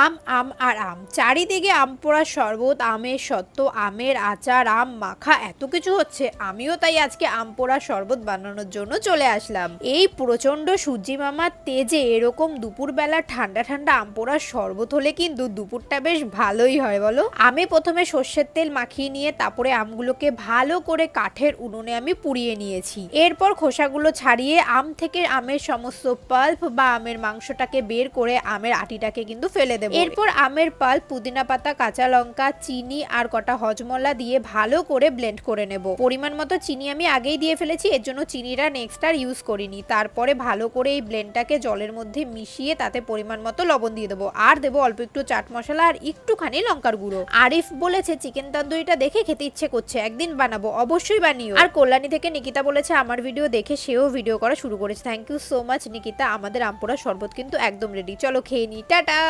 আম আম আর আম। চারিদিকে আম পোড়া শরবত, আমের সত্ত্ব, আমের আচার, আম মাখা, এত কিছু হচ্ছে। আমিও তাই আজকে আম পোড়া শরবত বানানোর জন্য চলে আসলাম। এই প্রচণ্ড সূর্যি মামার তেজে এরকম দুপুরবেলা ঠান্ডা ঠান্ডা আম পোড়ার শরবত হলে কিন্তু দুপুরটা বেশ ভালোই হয়, বলো? আমি প্রথমে সর্ষের তেল মাখিয়ে নিয়ে তারপরে আমগুলোকে ভালো করে কাঠের উনুনে আমি পুড়িয়ে নিয়েছি। এরপর খোসাগুলো ছাড়িয়ে আম থেকে আমের সমস্ত পাল্প বা আমের মাংসটাকে বের করে আমের আটিটাকে কিন্তু ফেলে দেবো এরপর আমের পাল, পুদিনা পাতা, কাঁচা লঙ্কা, চিনি আর কটা হজমলা দিয়ে ভালো করে ব্লেন্ড করে নেব। পরিমাণ মতো চিনি আমি আগেই দিয়ে ফেলেছি, এর জন্য চিনিটা নেক্সট আর ইউজ করিনি। তারপরে ভালো করে এই ব্লেন্ডটাকে জলের মধ্যে মিশিয়ে তাতে পরিমাণ মতো লবণ দিয়ে দেবো। আর দেবো অল্প একটু চাট মশলা আর একটুখানি লঙ্কার গুঁড়ো। আরিফ বলেছে, চিকেন তান্দুরিটা দেখে খেতে ইচ্ছে করছে, একদিন বানাবো, অবশ্যই বানিও। আর কল্যাণী থেকে নিকিতা বলেছে, আমার ভিডিও দেখে সেও ভিডিও করা শুরু করেছে। Thank you so much Nikita. আমাদের আমপোড়া শরবত কিন্তু একদম রেডি চলো খেয়ে নি। টাটা!